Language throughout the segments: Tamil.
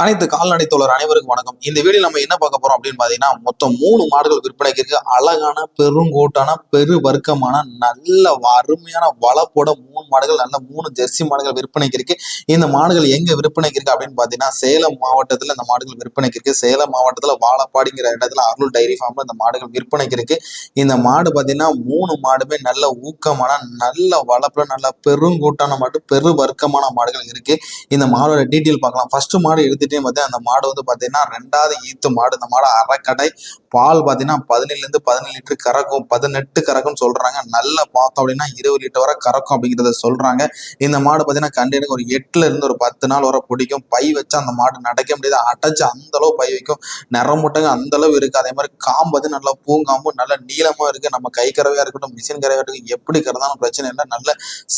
அனைத்து கால்நடை தோழர் அனைவருக்கும் வணக்கம். இந்த வீடியோ நம்ம என்ன பார்க்க போறோம் அப்படின்னு பாத்தீங்கன்னா மொத்தம் மூணு மாடுகள் விற்பனைக்கு இருக்கு. அழகான பெருங்கோட்டான பெரு வர்க்கமான நல்ல அருமையான வளப்போட மூணு மாடுகள் நல்ல மூணு ஜெர்சி மாடுகள் விற்பனைக்கு இருக்கு. இந்த மாடுகள் எங்க விற்பனைக்கு இருக்கு அப்படின்னு பாத்தீங்கன்னா சேலம் மாவட்டத்துல இந்த மாடுகள் விற்பனைக்கு இருக்கு. சேலம் மாவட்டத்துல வாழப்பாடிங்கிற இடத்துல அருள் டைரி ஃபார்ம்ல இந்த மாடுகள் விற்பனைக்கு இருக்கு. இந்த மாடு பாத்தீங்கன்னா மூணு மாடுமே நல்ல ஊக்கமான நல்ல வளப்புல நல்ல பெருங்கூட்டான மாடு பெரு வர்க்கமான மாடுகள் இருக்கு. இந்த மாடோட டீட்டெயில் பார்க்கலாம். ஃபர்ஸ்ட் மாடு எடுத்து எடுத்துட்டே பார்த்தா அந்த மாடு வந்து பார்த்தீங்கன்னா ரெண்டாவது ஈத்து மாடு. இந்த மாடு அரைக்கடை. பால் பார்த்தீங்கன்னா பதினேழுலேருந்து பதினேழு லிட்டர் கறக்கும். பதினெட்டு கறக்கும்னு சொல்றாங்க. நல்ல பார்த்தோம் அப்படின்னா இருபது லிட்டர் வரை கறக்கும் அப்படிங்கிறத சொல்றாங்க. இந்த மாடு பார்த்தீங்கன்னா கண்டிப்பாக ஒரு எட்டுல இருந்து ஒரு பத்து நாள் வரை பிடிக்கும். பை வச்சா அந்த மாடு நடக்க முடியாது. அடைச்சு அந்த அளவு பை வைக்கும். நிறமுட்டங்க அந்த அளவு இருக்கு. அதே மாதிரி காம்பு வந்து நல்லா பூங்காம்பு நல்ல நீளமா இருக்கு. நம்ம கை கறவையா இருக்கட்டும் மிஷின் கறவையா இருக்கட்டும் எப்படி கறந்தாலும் பிரச்சனை இல்லை. நல்ல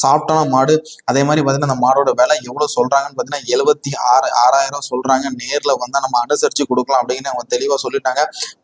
சாஃப்டான மாடு. அதே மாதிரி பார்த்தீங்கன்னா அந்த மாடோட விலை எவ்வளோ சொல்றாங்கன்னு பார்த்தீங்கன்னா எழுபத்தி ஆறு ஆறாயிரம் சொல்றாங்க. நேர்ல வந்தா நம்ம அனுசரிச்சு கொடுக்கலாம் அப்படின்னு அவங்க தெளிவா சொல்லிட்டாங்க.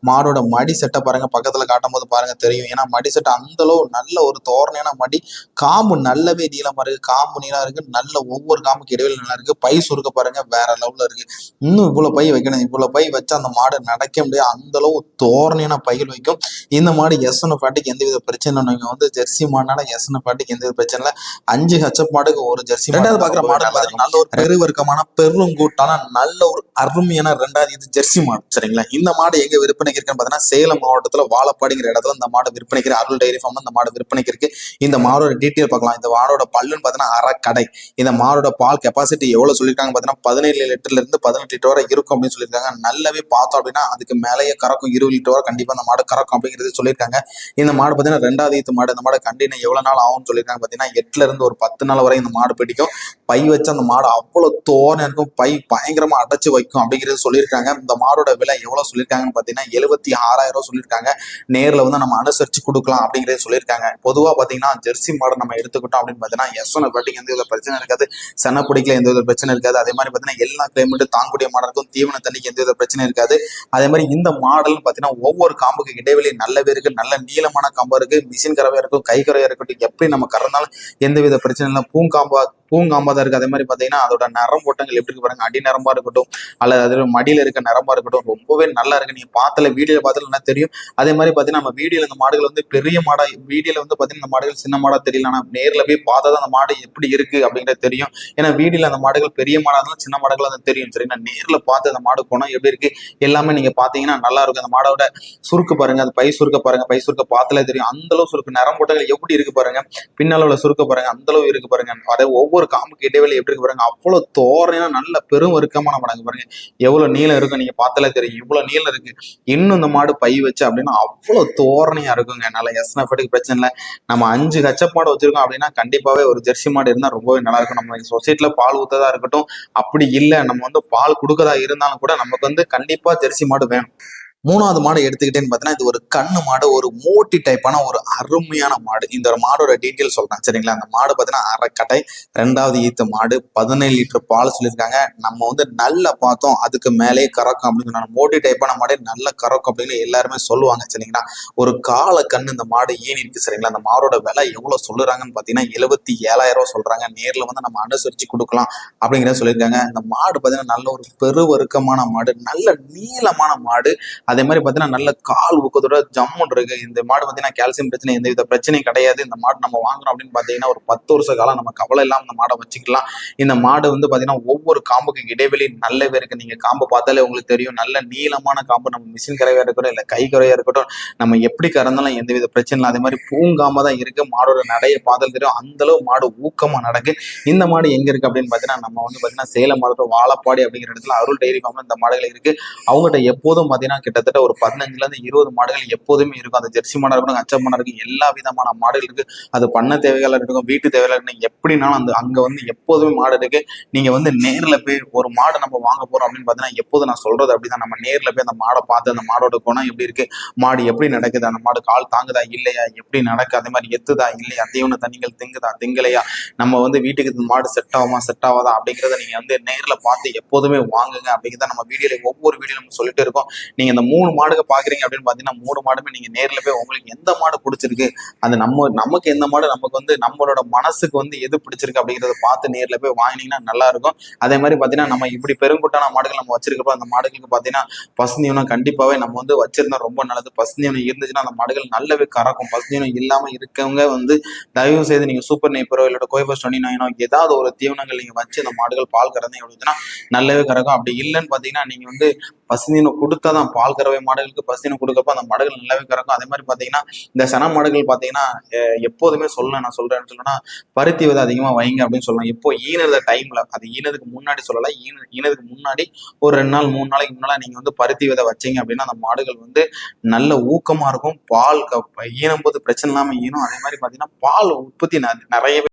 மாடோட மடி செட்டை பாருங்க பக்கத்துல காட்டும் போது பாருங்க தெரியும். ஏன்னா மடி செட்டை அந்த அளவு நல்ல ஒரு தோரணையான மடி. காம்பு நல்லவே நீளமா இருக்கு. காம்பு நீளம் இருக்கு. நல்ல ஒவ்வொரு காம்புக்கு இடைவெளி நல்லா இருக்கு. பை சுருக்க பாருங்க வேற லெவல்ல இருக்கு. இன்னும் இவ்வளவு பை வைக்கணும். இவ்வளவு பை வச்சா அந்த மாடு நடக்க முடியாது. அந்த அளவு தோரணையான பைகள் வைக்கும். இந்த மாடு எஸ்என் ஃபேட்டுக்கு எந்தவித பிரச்சனை நீங்க வந்து ஜெர்சி மாடுனால எஸ்என் ஃபேட்டுக்கு எந்தவித பிரச்சனை இல்லை. அஞ்சு ஹெச்எப் மாடுக்கு ஒரு ஜெர்சி ரெண்டாவது பாக்குற மாடு நல்ல ஒரு பெருவர்க்கமான பெருங்கூட்டான நல்ல ஒரு அருமையான ரெண்டாவது இது ஜெர்சி மாடு சரிங்களா? இந்த மாடு எங்க விற்பனைக்கு இருக்குன்னு பாத்தீங்கன்னா சேலம் மாவட்டத்துல வாழப்பாடிங்கிற இடத்துல இந்த மாடு விற்பனைக்கு அருள் டைரி ஃபார்ம் இந்த மாடு விற்பனைக்கு இருக்கு. இந்த மாடோட டீட்டெயில் பார்க்கலாம். இந்த மாடோட பல்லுன்னு பாத்தீங்கன்னா அறக்கடை. இந்த மாடோட பால் கெப்பாசிட்டி எவ்வளவு சொல்லியிருக்காங்க பாத்தீங்கன்னா பதினேழு லிட்டர்ல இருந்து பதினெட்டு லிட்டர் வரை இருக்கும் அப்படின்னு சொல்லியிருக்காங்க. நல்லாவே பார்த்தோம் அப்படின்னா அதுக்கு மேலேயே கறக்கும் இருபது லிட்டர் வரை கண்டிப்பா அந்த மாடு கறக்கும் அப்படிங்கிறது சொல்லியிருக்காங்க. இந்த மாடு பாத்தீங்கன்னா ரெண்டாவது ஈத்து மாடு. இந்த மாடு கண்டினியூ எவ்வளவு நாள் ஆகும்னு சொல்லியிருக்காங்க பாத்தீங்கன்னா எட்டுல இருந்து ஒரு பத்து நாள் வரை இந்த மாடு பிடிக்கும். பை வச்சு அந்த மாடு அவ்வளவு தோரணை இருக்கும். பை பயங்கரமா அடைச்சு வைக்கும் அப்படிங்கிறது சொல்லியிருக்காங்க. இந்த மாடோட விலை எவ்வளவு சொல்லியிருக்காங்கன்னு பாத்தீங்கன்னா எழுபத்தி ஆறாயிரம் ரூபாய் சொல்லியிருக்காங்க. நேர்ல வந்து நம்ம அனுசரிச்சு கொடுக்கலாம் அப்படிங்கிறது சொல்லியிருக்காங்க. பொதுவா பாத்தீங்கன்னா ஜெர்சி மாடு நம்ம எடுத்துக்கிட்டோம் அப்படின்னு பாத்தீங்கன்னா எஸ்ஒன் பேட்டிங் எந்த வித பிரச்சனை இருக்காது. சென்னப்பிடிக்கல எந்த வித பிரச்சனை இருக்காது. அதே மாதிரி பாத்தீங்கன்னா எல்லா கிளைமேட்டும் தாங்கக்கூடிய மாடலுக்கும் இருக்கும். தீவன தண்ணிக்கு எந்த வித பிரச்சனை இருக்காது. அதே மாதிரி இந்த மாடல் பாத்தீங்கன்னா ஒவ்வொரு காம்புக்கு இடைவெளி நல்லவே இருக்கு. நல்ல நீளமான காம்பா இருக்கு. மிஷின் கறவையாக இருக்கும். கை கறவையாக இருக்கட்டும். எப்படி நம்ம கறந்தாலும் எந்த வித பிரச்சனை இல்லை. பூங்காம்பா பூங்காம்பா இருக்குது இருக்கு. அதே மாதிரி பாத்தீங்கன்னா அதோட நரம் ஓட்டங்கள் எப்படி இருக்கு பாருங்க. அடி நரம்பா இருக்கட்டும் அல்லது அது மடியில இருக்க நரம்பா இருக்கட்டும் ரொம்பவே நல்லா இருக்கு. நீங்க பார்த்தல வீடியோல பார்த்தால என்ன தெரியும். அதே மாதிரி பாத்தீங்கன்னா நம்ம வீடியோல இந்த மாடுகள் வந்து பெரிய மாடா வீடியோல வந்து பாத்தீங்கன்னா இந்த மாடுகள் சின்ன மாடா தெரியல. ஆனா நேர்ல போய் பார்த்தா தான் அந்த மாடு எப்படி இருக்கு அப்படிங்கிறது தெரியும். ஏன்னா வீடியோல அந்த மாடுகள் பெரிய மாடா இருந்தாலும் சின்ன மாடுகள் அது தெரியும். சரி நான் நேர்ல பார்த்து அந்த மாடு குணம் எப்படி இருக்கு எல்லாமே நீங்க பாத்தீங்கன்னா நல்லா இருக்கும். அந்த மாடோட சுருக்கு பாருங்க அது பை சுருக்க பாருங்க. பை சுருக்க பார்த்தாலே தெரியும். அந்த அளவு சுருக்கு நரம்போட்டங்கள் எப்படி இருக்கு பாருங்க. பின்னால உள்ள சுருக்க பாருங்க அந்த அளவு இருக்கு பாருங்க. அதே ஒவ்வொரு காம்புக்கு இடைவெளி எப்படி இருக்கு பாருங்க? அவ்வளவு தோரணையா நல்ல பெரும் வருக்கமான படங்க பாருங்க. எவ்வளவு நீளம் இருக்கும் நீங்க பார்த்தாலே தெரியும். இவ்வளவு நீளம் இருக்கு. இன்னும் இந்த மாடு பை வச்சு அப்படின்னா அவ்வளவு தோரணையா இருக்குங்க. நல்ல எஸ்என்எஃப்க்கு பிரச்சனை இல்லை. நம்ம அஞ்சு கச்சப்பாடு வச்சிருக்கோம் அப்படின்னா கண்டிப்பாவே ஒரு ஜெர்சி மாடு இருந்தா ரொம்பவே நல்லா இருக்கும். நம்ம சொசைட்டில பால் ஊத்ததா இருக்கட்டும் அப்படி இல்லை. நம்ம வந்து பால் கொடுக்கறதா இருந்தாலும் கூட நமக்கு வந்து கண்டிப்பா ஜெர்சி மாடு வேணும். மூணாவது மாடு எடுத்துக்கிட்டேன்னு பார்த்தீங்கன்னா இது ஒரு கண்ணு மாடு ஒரு மோட்டி டைப்பான ஒரு அருமையான மாடு. இந்த ஒரு மாடோட டீட்டெயில் சொல்றேன். சரிங்களா? அந்த மாடு பார்த்தீங்கன்னா அரைக்கட்டை ரெண்டாவது ஈத்து மாடு பதினேழு லிட்டர் பால் சொல்லியிருக்காங்க. நம்ம வந்து நல்லா பார்த்தோம் அதுக்கு மேலே கறக்கும் அப்படின்னு சொன்னாங்க. மோட்டி டைப்பான மாடே நல்ல கறக்கும் அப்படின்னு எல்லாருமே சொல்லுவாங்க. சரிங்களா? ஒரு கால கண்ணு இந்த மாடு ஏன் இருக்கு. சரிங்களா? அந்த மாடோட விலை எவ்வளவு சொல்லுறாங்கன்னு பார்த்தீங்கன்னா எழுபத்தி ஏழாயிரம் ரூபாய் சொல்றாங்க. நேர்ல வந்து நம்ம அனுசரிச்சு கொடுக்கலாம் அப்படிங்கிறத சொல்லியிருக்காங்க. இந்த மாடு பார்த்தீங்கன்னா நல்ல ஒரு பெருவருக்கமான மாடு நல்ல நீளமான மாடு. அதே மாதிரி பார்த்தீங்கன்னா நல்ல கால் ஊக்கத்தோட ஜம்முன் இருக்கு. இந்த மாடு பார்த்தீங்கன்னா கால்சியம் பிரச்சனை எந்த வித பிரச்சனையும் கிடையாது. இந்த மாடு நம்ம வாங்குறோம் அப்படின்னு பார்த்தீங்கன்னா ஒரு பத்து வருஷ காலம் நம்ம கவலை இல்லாமல் இந்த மாடை வச்சுக்கலாம். இந்த மாடு வந்து பார்த்தீங்கன்னா ஒவ்வொரு காம்புக்கு இடைவெளி நல்லவே இருக்கு நீங்க காம்பு பார்த்தாலே உங்களுக்கு தெரியும். நல்ல நீளமான காம்பு நம்ம மிஷின் கரையாக இருக்கட்டும் இல்லை கை கரையாக இருக்கட்டும் நம்ம எப்படி கறந்தாலும் எந்த வித பிரச்சனை இல்லை அதே மாதிரி பூங்காம தான் இருக்கு. மாடோட நடைய பார்த்தாலும் தெரியும். அந்த அளவு மாடு ஊக்கமா நடக்கு. இந்த மாடு எங்க இருக்கு அப்படின்னு பார்த்தீங்கன்னா நம்ம வந்து பார்த்தீங்கன்னா சேலம் மாவட்டம் வாழப்பாடி அப்படிங்கிற இடத்துல அருள் டைரி ஃபார்ம் இந்த மாடுகள் இருக்கு. அவங்ககிட்ட எப்போதும் பார்த்தீங்கன்னா கிட்டத்தட்ட ஒரு பதினஞ்சுல இருந்து இருபது மாடுகள் எப்போதுமே இருக்கும். அந்த ஜெர்சி மாடா இருக்கட்டும் அச்ச மாடா இருக்கும் எல்லா விதமான மாடுகள் இருக்கு. அது பண்ண தேவைகளாக இருக்கட்டும் வீட்டு தேவைகளாக இருக்கட்டும் எப்படினாலும் அந்த அங்க வந்து எப்போதுமே மாடு இருக்கு. நீங்க வந்து நேர்ல போய் ஒரு மாடு நம்ம வாங்க போறோம் அப்படின்னு பார்த்தீங்கன்னா எப்போது நான் சொல்றது அப்படிதான். நம்ம நேர்ல போய் அந்த மாடை பார்த்து அந்த மாடோட குணம் எப்படி இருக்கு மாடு எப்படி நடக்குது அந்த மாடு கால் தாங்குதா இல்லையா எப்படி நடக்கு அதே மாதிரி எத்துதா இல்லையா தீவன தண்ணிகள் திங்குதா திங்கலையா நம்ம வந்து வீட்டுக்கு இந்த மாடு செட் ஆகுமா செட் ஆகாதா அப்படிங்கிறத நீங்க வந்து நேர்ல பார்த்து எப்போதுமே வாங்குங்க அப்படிங்கிறத நம்ம வீடியோல ஒவ்வொரு வீடியோ நம்ம சொல்லிட்டு இருக்கோம். நீங்க இந்த மூணு மாடுக பாக்குறீங்க அப்படின்னு பாத்தீங்கன்னா மூணு மாடுமே நீங்க நேர்ல போய் உங்களுக்கு எந்த மாடு பிடிச்சிருக்கு அது நம்ம நமக்கு எந்த மாடு நமக்கு வந்து நம்மளோட மனசுக்கு வந்து எது பிடிச்சிருக்கு அப்படிங்கறத பார்த்து நேர்ல போய் வாங்கினீங்கன்னா நல்லா இருக்கும். அதே மாதிரி பாத்தீங்கன்னா நம்ம இப்படி பெருங்குட்டான மாடுகள் நம்ம வச்சிருக்கப்போ அந்த மாடுகளுக்கு பாத்தீங்கன்னா பசுந்தீவனம் கண்டிப்பாவே நம்ம வந்து வச்சிருந்தா ரொம்ப நல்லது. பசுந்தீவனம் இருந்துச்சுன்னா அந்த மாடுகள் நல்லாவே கறக்கும். பசுந்தீவனம் இல்லாம இருக்கவங்க வந்து தயவு செய்து நீங்க சூப்பர் நெய்ப்பரோ இல்லோட கோயபஸ் டுவெண்ட்டி நைனோ ஏதாவது ஒரு தீவனங்கள் நீங்க வச்சு அந்த மாடுகள் பால் கறந்து அப்படின்னா நல்லாவே கறக்கும். அப்படி இல்லைன்னு பாத்தீங்கன்னா நீங்க வந்து பசுந்தீவனம் கொடுத்தாதான் பால் கறவை மாடுகளுக்கு பசின்னு கொடுக்கப்ப அந்த மாடுகள் நல்லாவே கறக்கும். அதே மாதிரி பாத்தீங்கன்னா இந்த சன மாடுகள் பாத்தீங்கன்னா எப்போதுமே சொல்ல நான் சொல்றேன்னு சொல்லணும்னா பருத்தி விதை அதிகமா வைங்க அப்படின்னு சொல்லலாம். இப்போ ஈனத டைம்ல அது ஈனதுக்கு முன்னாடி சொல்லலாம் ஈன ஈனதுக்கு முன்னாடி ஒரு ரெண்டு நாள் மூணு நாளைக்கு முன்னால நீங்க வந்து பருத்தி விதை வச்சீங்க அப்படின்னா அந்த மாடுகள் வந்து நல்ல ஊக்கமா இருக்கும். பால் க- ஈனும் போது பிரச்சனை இல்லாம ஈனும் அதே மாதிரி பாத்தீங்கன்னா பால் உற்பத்தி நிறையவே